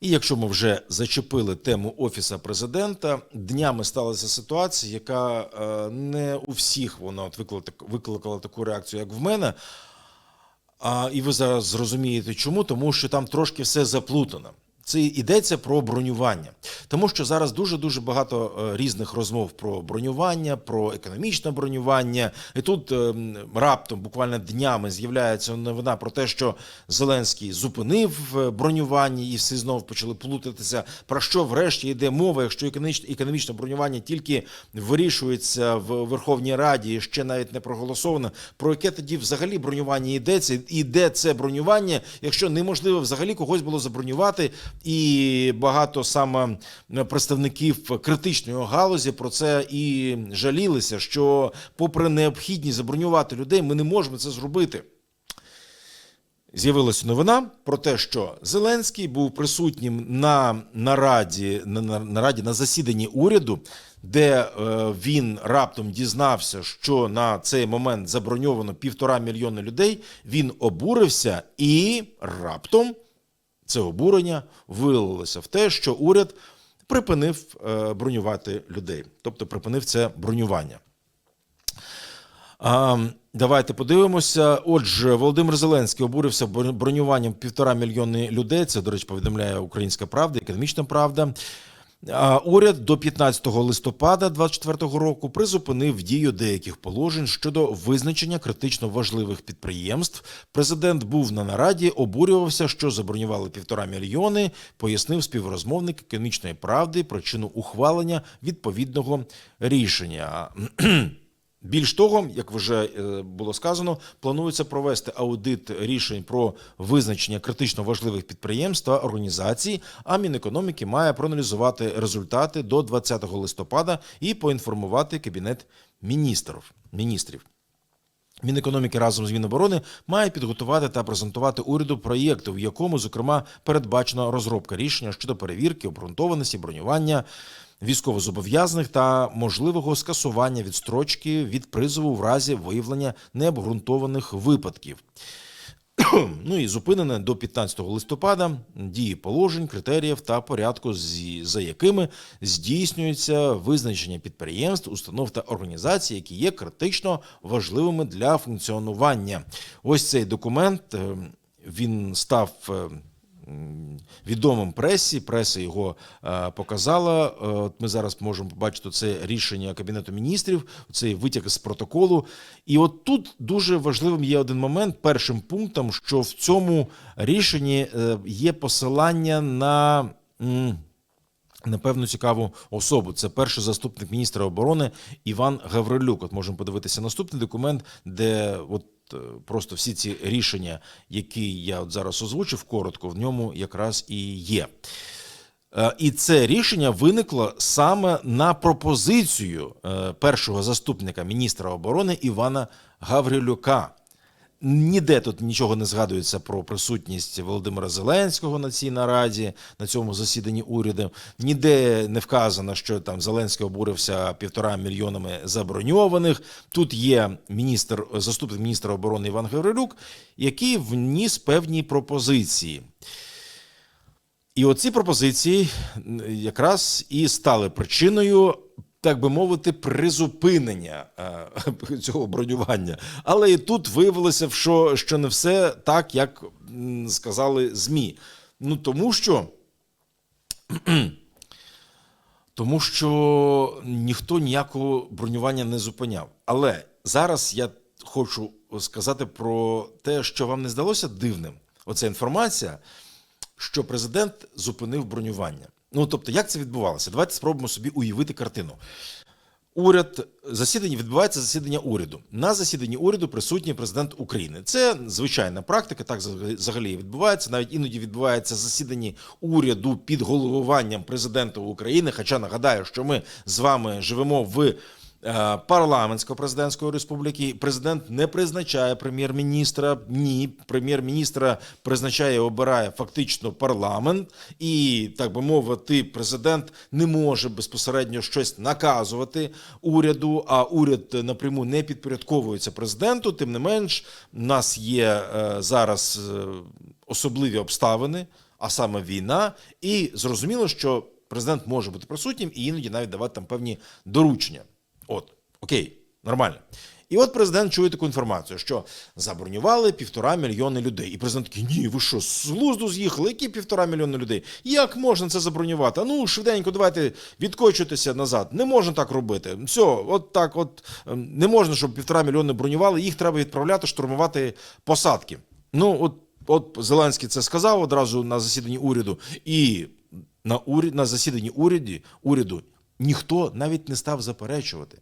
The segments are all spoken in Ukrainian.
І якщо ми вже зачепили тему офіса президента, днями сталася ситуація, яка е, не у всіх вона от викликала, таку реакцію, як в мене. А, і ви зараз зрозумієте, чому? Тому що там трошки все заплутано. Це йдеться про бронювання, тому що зараз дуже дуже багато е, різних розмов про бронювання, про економічне бронювання. І тут е, раптом, буквально днями, з'являється новина про те, що Зеленський зупинив е, бронювання, і всі знову почали плутатися. Про що врешті йде мова, якщо економічне, бронювання тільки вирішується в Верховній Раді, ще навіть не проголосовано. Про яке тоді взагалі бронювання йдеться? І де це бронювання, якщо неможливо взагалі когось було забронювати, і багато саме представників критичної галузі про це і жалілися, що, попри необхідність забронювати людей, ми не можемо це зробити. З'явилася новина про те, що Зеленський був присутнім на нараді на, на, нараді на засіданні уряду, де е, він раптом дізнався, що на цей момент заброньовано півтора мільйони людей. Він обурився і раптом це обурення вилилося в те, що уряд припинив е, бронювати людей, тобто припинив це бронювання. Давайте подивимося. Отже, Володимир Зеленський обурився бронюванням півтора мільйони людей. Це, до речі, повідомляє Українська Правда, економічна правда. Уряд до 15 листопада 2024 року призупинив дію деяких положень щодо визначення критично важливих підприємств. Президент був на нараді, обурювався, що забронювали півтора мільйони. Пояснив співрозмовник економічної правди причину ухвалення відповідного рішення. Більш того, як вже е, було сказано, планується провести аудит рішень про визначення критично важливих підприємств та організацій. А Мінекономіки має проаналізувати результати до 20 листопада і поінформувати кабінет міністрів. міністрів. Мінекономіки разом з Міноборони має підготувати та презентувати уряду проєкти, в якому, зокрема, передбачена розробка рішення щодо перевірки, обґрунтованості, бронювання військовозобов'язаних та можливого скасування відстрочки від призову в разі виявлення необґрунтованих випадків. Ну і зупинене до 15 листопада дії положень, критеріїв та порядку, за якими здійснюється визначення підприємств, установ та організацій, які є критично важливими для функціонування. Ось цей документ е, він став. Відомим пресі, преса його е, показала. Е, От ми зараз можемо побачити це рішення Кабінету міністрів, цей витяг з протоколу. І от тут дуже важливим є один момент. Першим пунктом, що в цьому рішенні е, є посилання на. м, Напевно, цікаву особу. Це перший заступник міністра оборони Іван Гаврилюк. От можемо подивитися наступний документ, де от е, просто всі ці рішення, які я от зараз озвучив коротко, в ньому якраз і є. Е, І це рішення виникло саме на пропозицію е, першого заступника міністра оборони Івана Гаврилюка. Ніде тут нічого не згадується про присутність Володимира Зеленського на цій нараді, на цьому засіданні уряду. Ніде не вказано, що там Зеленський обурився півтора мільйонами заброньованих. Тут є міністр, заступник міністра оборони Іван Гаврилюк, який вніс певні пропозиції. І оці пропозиції якраз і стали причиною, так би мовити, призупинення е, цього бронювання. Але і тут виявилося, що, що не все так, як сказали ЗМІ. Ну тому що. Тому що ніхто ніякого бронювання не зупиняв. Але зараз я хочу сказати про те, що вам не здалося дивним. Оця інформація, що президент зупинив бронювання. Ну тобто, як це відбувалося? Давайте спробуємо собі уявити картину. Уряд засідання відбувається засідання уряду. На засіданні уряду присутній президент України. Це звичайна практика. Так взагалі відбувається. Навіть іноді відбувається засідання уряду під головуванням президента України. Хоча нагадаю, що ми з вами живемо в парламентсько-президентської республіки. Президент не призначає прем'єр-міністра. Ні, прем'єр-міністра призначає і обирає фактично парламент, і так би мовити, президент не може безпосередньо щось наказувати уряду, а уряд напряму не підпорядковується президенту. Тим не менш, у нас є е, зараз е, особливі обставини. а саме війна, і зрозуміло, що президент може бути присутнім і іноді навіть давати там певні доручення. От, окей, нормально. І от президент чує таку інформацію, що забронювали півтора мільйони людей. І президент такий, ні, ви що, з глузду з'їхали? Які півтора мільйони людей? Як можна це забронювати? Ну, швиденько, давайте відкочуйтеся назад. Не можна так робити. Все, от так, от ем, не можна, щоб півтора мільйони бронювали, їх треба відправляти, штурмувати посадки. Ну, от, от Зеленський це сказав одразу на засіданні уряду, і на, уряд, на засіданні уряді, уряду ніхто навіть не став заперечувати.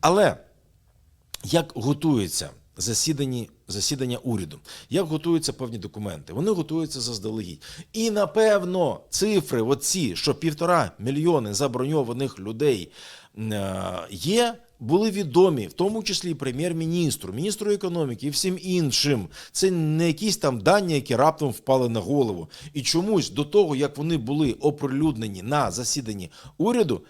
Але як готується засідання, засідання уряду, як готуються певні документи. Вони готуються заздалегідь. І напевно цифри, оці, що півтора мільйони заброньованих людей е, є. Були відомі, в тому числі і прем'єр-міністру, міністру економіки і всім іншим. Це не якісь там дані, які раптом впали на голову. І чомусь до того, як вони були оприлюднені на засіданні уряду,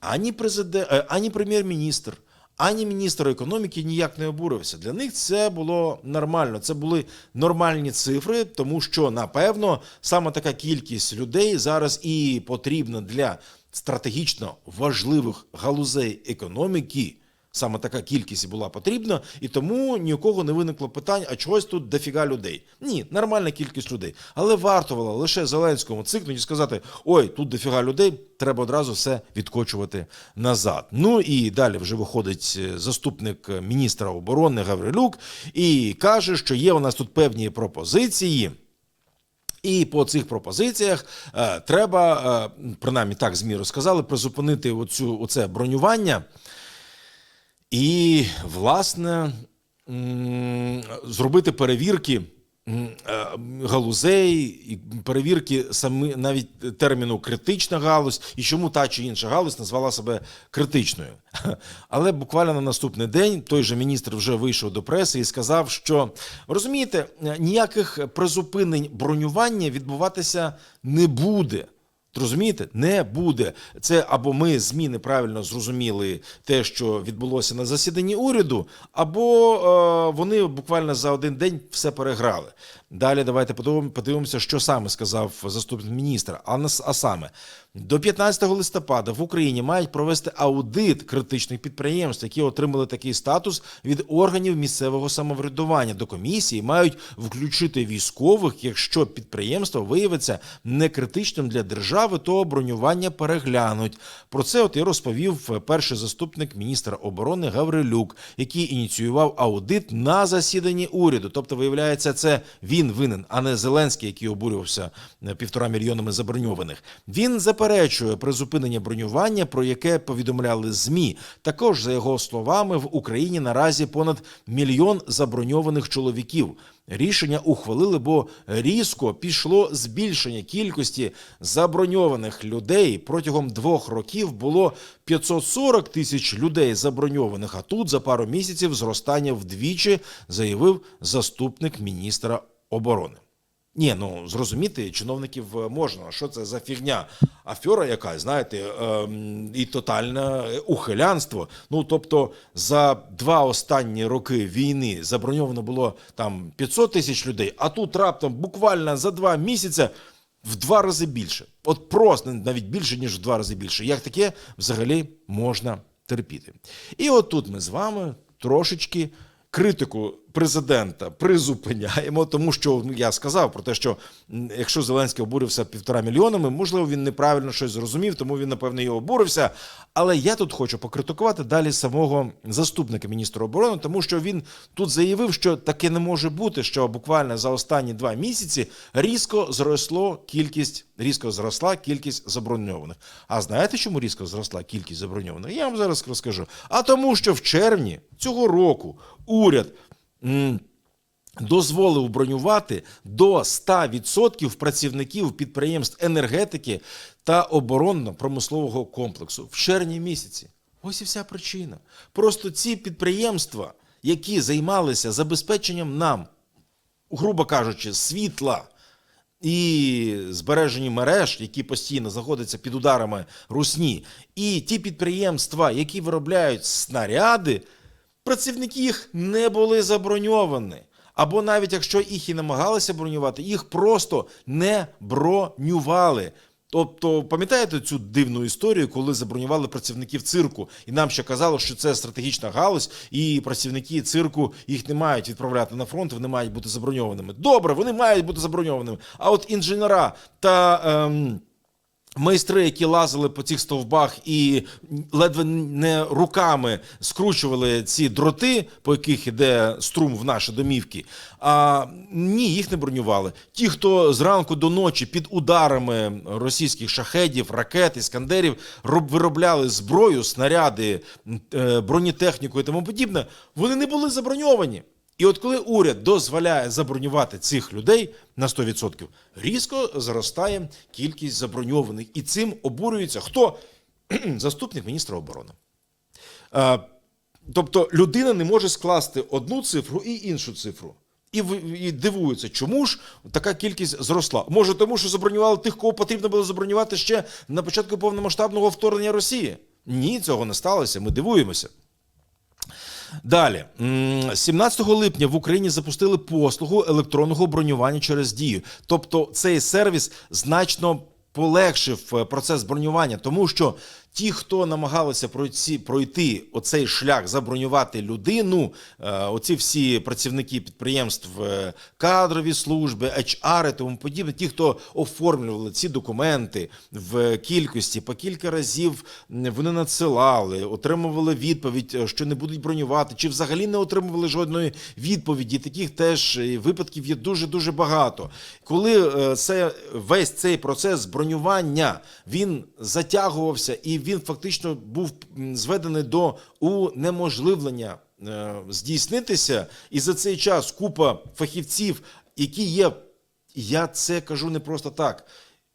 ані президент, е, ані прем'єр-міністр, ані міністр економіки ніяк не обурився. Для них це було нормально. Це були нормальні цифри, тому що напевно саме така кількість людей зараз і потрібна для стратегічно важливих галузей економіки. Саме така кількість була потрібна, і тому ні у кого не виникло питань, а чогось тут дофіга людей. Ні, нормальна кількість людей. Але варто було лише Зеленському цикнути і сказати: ой, тут дофіга людей, треба одразу все відкочувати назад. Ну і далі вже виходить е, заступник міністра оборони Гаврилюк і каже, що є у нас тут певні пропозиції. І по цих пропозиціях е, треба, е, принаймні так ЗМІ розказали, призупинити оцю, оце бронювання. І, власне, зробити перевірки е, галузей, перевірки саме навіть терміну критична галузь, і чому та чи інша галузь назвала себе критичною. Але буквально на наступний день той же міністр вже вийшов до преси і сказав, що розумієте, ніяких призупинень бронювання відбуватися не буде. Розумієте, не буде. Це або ми зміни правильно зрозуміли те, що відбулося на засіданні уряду, або е, вони буквально за один день все переграли. Далі давайте подивимося, що саме сказав заступник міністра. А, нас- а саме до 15 листопада в Україні мають провести аудит критичних підприємств, які отримали такий статус від органів місцевого самоврядування. До комісії мають включити військових, якщо підприємство виявиться некритичним для держави, то бронювання переглянуть. Про це от і розповів перший заступник міністра оборони Гаврилюк, який ініціював аудит на засіданні уряду. Тобто, виявляється, це він винен, а не Зеленський, який обурювався е, півтора мільйонами заброньованих. Він заперечує призупинення бронювання, про яке повідомляли змі. Також за його словами в Україні наразі понад мільйон заброньованих чоловіків. Рішення ухвалили, бо різко пішло збільшення кількості заброньованих людей. Протягом двох років було 540 тисяч людей заброньованих. А тут за пару місяців зростання вдвічі заявив заступник міністра оборони. Ні, ну зрозуміти чиновників е, можна. Що це за фігня? Афера якась, знаєте, ем, і тотальне ухилянство. Ну тобто, за два останні роки війни заброньовано було там 500 тисяч людей, а тут раптом буквально за два місяці в два рази більше. От просто навіть більше, ніж в два рази більше. Як таке взагалі можна терпіти? І от тут ми з вами трошечки критику президента призупиняємо, тому що ну, я сказав про те, що якщо Зеленський обурився півтора мільйонами, можливо, він неправильно щось зрозумів, тому він напевно і обурився. Але я тут хочу покритикувати далі самого заступника міністра оборони, тому що він тут заявив, що таке не може бути, що буквально за останні два місяці різко зросло кількість, різко зросла кількість заброньованих. А знаєте, чому різко зросла кількість заброньованих? Я вам зараз розкажу. А тому, що в червні цього року уряд. дозволив бронювати до 100% працівників підприємств енергетики та оборонно-промислового комплексу в червні місяці. Ось і вся причина. Просто ці підприємства, які займалися забезпеченням нам, грубо кажучи, світла і збережені мереж, які постійно знаходяться під ударами русні, і ті підприємства, які виробляють снаряди, працівники їх не були заброньовані. Або навіть якщо їх і намагалися бронювати, їх просто не бронювали. Тобто, пам'ятаєте цю дивну історію, коли забронювали працівників цирку, і нам ще казали, що це стратегічна галузь, і працівники цирку їх не мають відправляти на фронт, вони мають бути заброньованими. Добре, вони мають бути заброньованими. А от інженера та. Ем, Майстри, які лазили по цих стовбах і ледве не руками скручували ці дроти, по яких іде струм в наші домівки. А ні, їх не бронювали. Ті, хто зранку до ночі під ударами російських шахедів, ракет, іскандерів роб- виробляли зброю, снаряди, е, бронетехніку і тому подібне, вони не були заброньовані. І от коли уряд дозволяє забронювати цих людей на 100%, різко зростає кількість заброньованих. І цим обурюється хто? Заступник міністра оборони. Е, Тобто людина не може скласти одну цифру і іншу цифру. І, і дивуються, чому ж така кількість зросла. Може, тому що забронювали тих, кого потрібно було забронювати ще на початку повномасштабного вторгнення Росії? Ні, цього не сталося. Ми дивуємося. Далі, М, 17 липня в Україні запустили послугу електронного бронювання через дію. Тобто цей сервіс значно полегшив е, процес бронювання, тому що ті, хто намагалися пройти, пройти оцей шлях забронювати людину, е, оці всі працівники підприємств, е, кадрові служби, HR і тому подібне, ті, хто оформлювали ці документи в кількості, по кілька разів вони надсилали, отримували відповідь, е, що не будуть бронювати, чи взагалі не отримували жодної відповіді. Таких теж випадків є дуже дуже багато. Коли це весь цей процес бронювання він затягувався і він фактично був зведений до унеможливлення е, здійснитися, і за цей час купа фахівців, які є, я це кажу не просто так,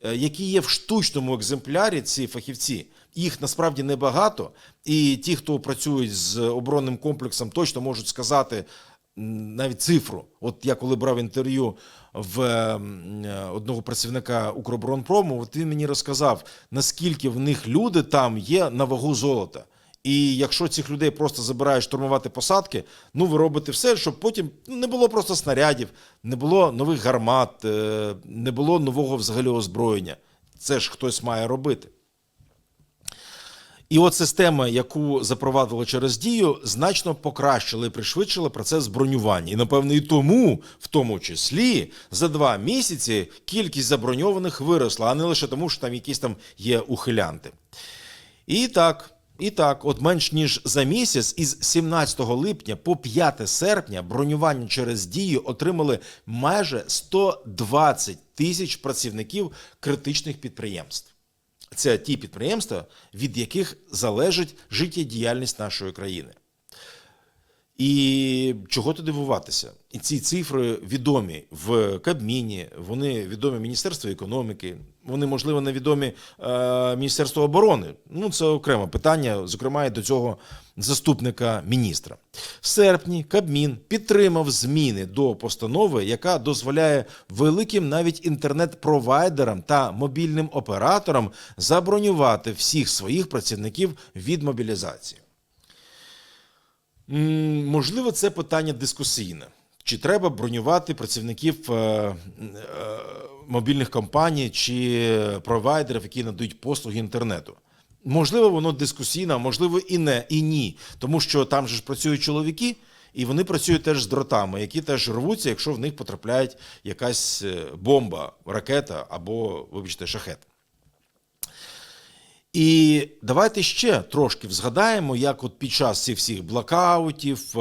е, які є в штучному екземплярі, ці фахівці. Їх насправді небагато, і ті, хто працюють з оборонним комплексом, точно можуть сказати навіть цифру. От я коли брав інтерв'ю в е, одного працівника Укроборонпрому, от він мені розказав, наскільки в них люди там є на вагу золота. І якщо цих людей просто забирають штурмувати посадки, ну ви робите все, щоб потім ну, не було просто снарядів, не було нових гармат, е, не було нового взагалі озброєння. Це ж хтось має робити. І от система, яку запровадили через дію, значно покращила і пришвидшила процес бронювання. І напевно, і тому, в тому числі, за два місяці кількість заброньованих виросла, а не лише тому, що там якісь там є ухилянти. І так, і так, от менш ніж за місяць, із 17 липня по 5 серпня бронювання через дію отримали майже 120 тисяч працівників критичних підприємств. Це ті підприємства, від яких залежить життєдіяльність нашої країни. І чого тут дивуватися? І ці цифри відомі в Кабміні, вони відомі Міністерству економіки, вони, можливо, не відомі е, Міністерству оборони. Ну, це окреме питання, зокрема, і до цього заступника міністра. В серпні Кабмін підтримав зміни до постанови, яка дозволяє великим навіть інтернет-провайдерам та мобільним операторам забронювати всіх своїх працівників від мобілізації. Можливо, це питання дискусійне. Чи треба бронювати працівників е, е, мобільних компаній чи провайдерів, які надають послуги інтернету? Можливо, воно дискусійне, а можливо, і не, і ні. Тому що там же ж працюють чоловіки, і вони працюють теж з дротами, які теж рвуться, якщо в них потрапляє якась е, бомба, ракета або, вибачте, шахет. І давайте ще трошки згадаємо, як от під час цих всіх блокаутів е,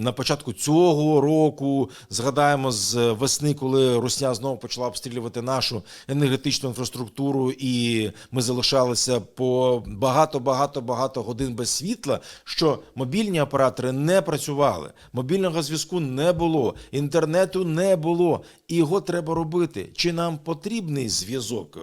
на початку цього року згадаємо з весни, коли Русня знову почала обстрілювати нашу енергетичну інфраструктуру, і ми залишалися по багато, багато, багато годин без світла. Що мобільні оператори не працювали, мобільного зв'язку не було, інтернету не було, і його треба робити. Чи нам потрібний зв'язок?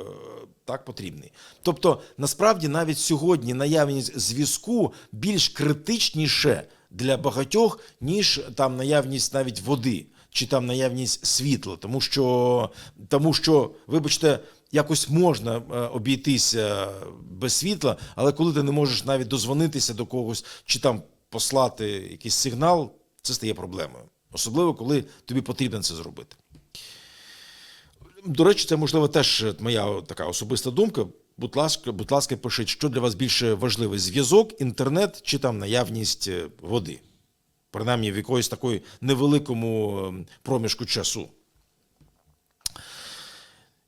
Е, так потрібний. Тобто, насправді, навіть сьогодні наявність зв'язку більш критичніше для багатьох, ніж там наявність навіть води чи там наявність світла, тому що, тому що, вибачте, якось можна е, обійтися без світла, але коли ти не можеш навіть дозвонитися до когось чи там послати якийсь сигнал, це стає проблемою. особливо коли тобі потрібно це зробити. До речі, це можливо теж моя така особиста думка. Будь ласка, будь ласка, пишіть, що для вас більше важливий зв'язок, інтернет чи там наявність е, води, принаймні в якоїсь такої невеликому ем, проміжку часу.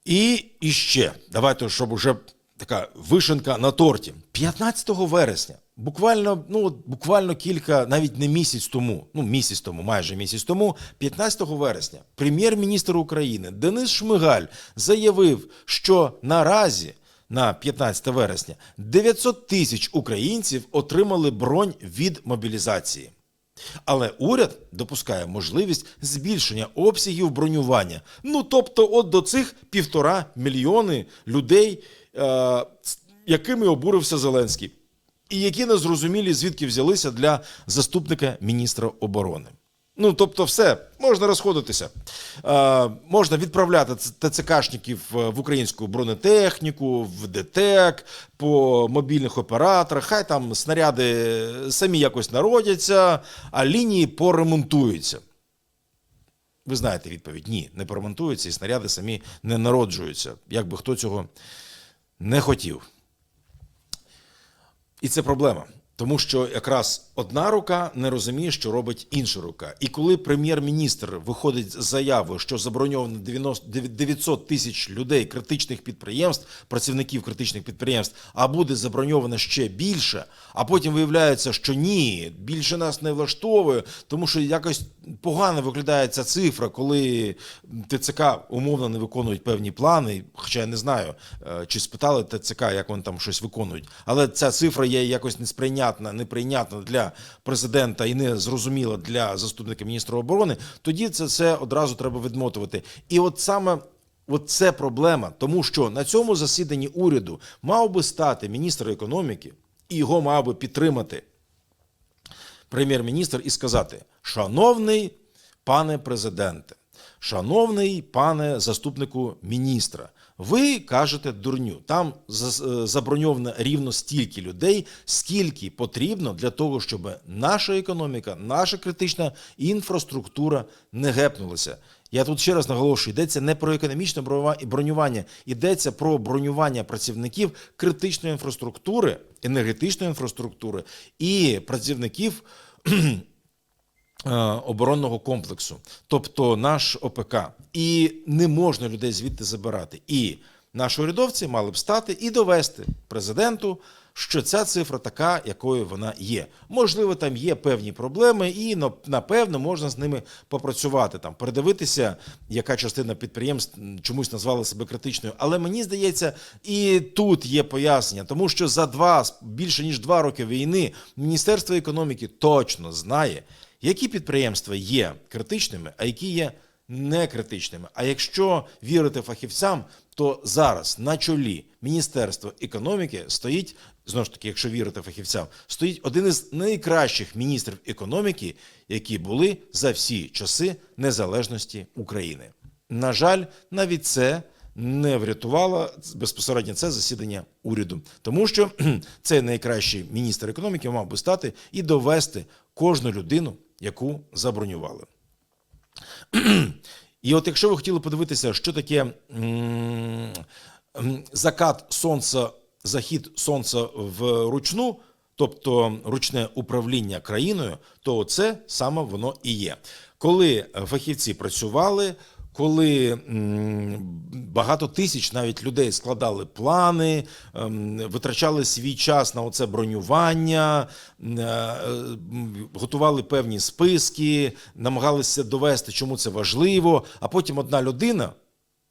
І іще, давайте, щоб уже така вишенка на торті. 15 вересня, буквально, ну, буквально кілька, навіть не місяць тому, ну місяць тому, майже місяць тому, 15 вересня, прем'єр-міністр України Денис Шмигаль заявив, що наразі на 15 вересня 900 тисяч українців отримали бронь від мобілізації. Але уряд допускає можливість збільшення обсягів бронювання. Ну тобто, от до цих півтора мільйони людей, е, якими обурився Зеленський, і які не зрозумілі, звідки взялися для заступника міністра оборони. Ну, тобто, все, можна розходитися. Е, можна відправляти ТЦКшників в в українську бронетехніку, в ДТЕК, по мобільних операторах. Хай там снаряди самі якось народяться, а лінії поремонтуються. Ви знаєте відповідь: ні, не поремонтуються, і снаряди самі не народжуються. Як би хто цього не хотів. І це проблема. Тому що якраз одна рука не розуміє, що робить інша рука. І коли прем'єр-міністр виходить з заявою, що заброньовано 90 900 тисяч людей, критичних підприємств, працівників критичних підприємств, а буде заброньовано ще більше, а потім виявляється, що ні, більше нас не влаштовує, тому що якось погано виглядає ця цифра, коли ТЦК умовно не виконують певні плани. Хоча я не знаю, е, чи спитали ТЦК, як вони там щось виконують. Але ця цифра є якось несприйнятна, неприйнятна для президента і не зрозуміла для заступника міністра оборони. Тоді це все одразу треба відмотувати. І от саме. От це проблема, тому що на цьому засіданні уряду мав би стати міністр економіки, і його мав би підтримати прем'єр-міністр і сказати: Шановний пане президенте, шановний пане заступнику міністра, ви кажете дурню. Там е, заброньовано рівно стільки людей, скільки потрібно для того, щоб наша економіка, наша критична інфраструктура не гепнулася. Я тут ще раз наголошую: йдеться не про економічне бронюва- бронювання, йдеться про бронювання працівників критичної інфраструктури, енергетичної інфраструктури і працівників оборонного комплексу, тобто наш ОПК. І не можна людей звідти забирати. І наші урядовці мали б стати і довести президенту, що ця цифра така, якою вона є. Можливо, там є певні проблеми, і напевно можна з ними попрацювати, там передивитися, яка частина підприємств чомусь назвала себе критичною. Але мені здається, і тут є пояснення, тому що за два більше ніж два роки війни Міністерство економіки точно знає, які підприємства є критичними, а які є некритичними. А якщо вірити фахівцям, то зараз на чолі Міністерства економіки стоїть знову ж таки, якщо вірити фахівцям, стоїть один із найкращих міністрів економіки, які були за всі часи незалежності України. На жаль, навіть це не врятувало безпосередньо це засідання уряду, тому що цей найкращий міністр економіки мав би стати і довести кожну людину, яку забронювали. І от якщо ви хотіли подивитися, що таке закат сонця, захід сонця вручну, тобто ручне управління країною, то це саме воно і є. Коли фахівці працювали, коли багато тисяч навіть людей складали плани, ем, витрачали свій час на оце бронювання, е, готували певні списки, намагалися довести, чому це важливо. А потім одна людина,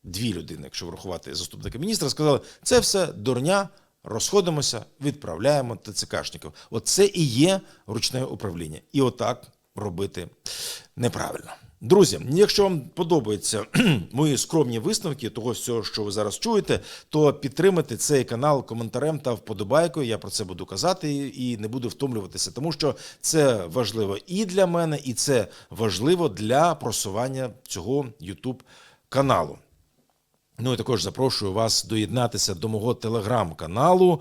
дві людини, якщо врахувати заступника міністра, сказали, це все дурня. Розходимося, відправляємо ТЦКшників. Оце і є ручне управління. І отак робити неправильно. Друзі, якщо вам подобаються мої скромні висновки того всього, що ви зараз чуєте, то підтримайте цей канал коментарем та вподобайкою. Я про це буду казати і не буду втомлюватися, тому що це важливо і для мене, і це важливо для просування цього YouTube каналу. Ну і також запрошую вас доєднатися до мого телеграм-каналу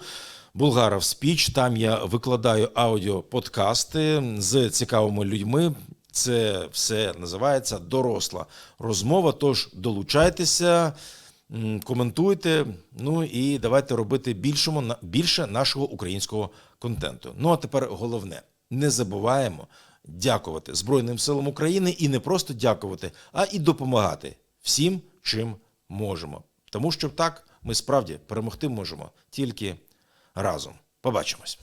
Булгаров Спіч. Там я викладаю аудіоподкасти з цікавими людьми, Це все називається доросла розмова. Тож долучайтеся, коментуйте. Ну і давайте робити більшому більше нашого українського контенту. Ну а тепер головне: не забуваємо дякувати Збройним силам України і не просто дякувати, а і допомагати всім, чим можемо. Тому що так ми справді перемогти можемо тільки разом. Побачимось.